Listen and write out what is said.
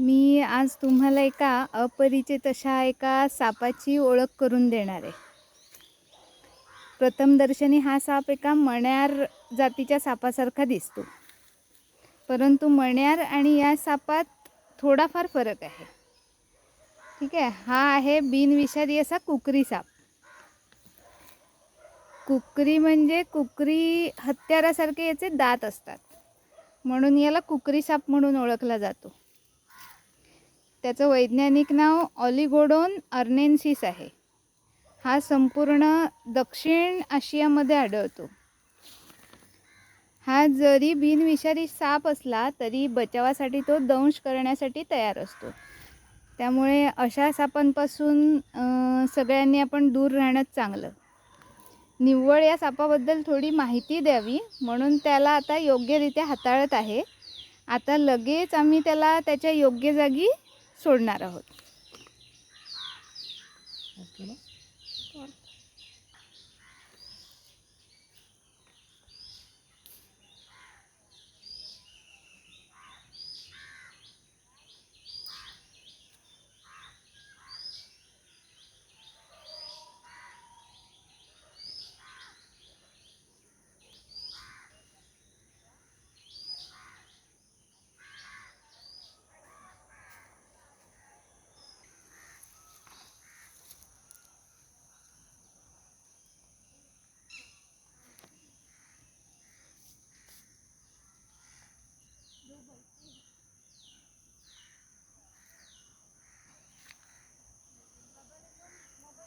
मी आज तुम्हाला एका अपरिचित अशा एका सापाची ओळख करून देणार आहे. प्रथमदर्शनी हा साप एका मण्यार जातीच्या सापासारखा दिसतो. परंतु मण्यार आणि या सापात थोडाफार फरक आहे. ठीक आहे हा आहे बिनविषारी असा कुकरी साप. कुकरी म्हणजे कुकरी हत्यारासारखे याचे दात असतात. म्हणून याला कुकरी साप म्हणून ओळखला जातो. त्याचं वैज्ञानिक नाव ऑलिगोडोन अर्नेन्सिस आहे. हा संपूर्ण दक्षिण आशियामध्ये आढळतो. हा जरी बिनविषारी साप असला तरी बचावासाठी तो दंश करण्यासाठी तयार असतो. त्यामुळे अशा सापांपासून सगळ्यांनी आपण दूर राहणंच चांगलं. निव्वळ या सापाबद्दल थोडी माहिती द्यावी म्हणून त्याला आता योग्यरित्या हाताळत आहे. आता लगेच आम्ही त्याला त्याच्या योग्य जागी सोडणार आहोत.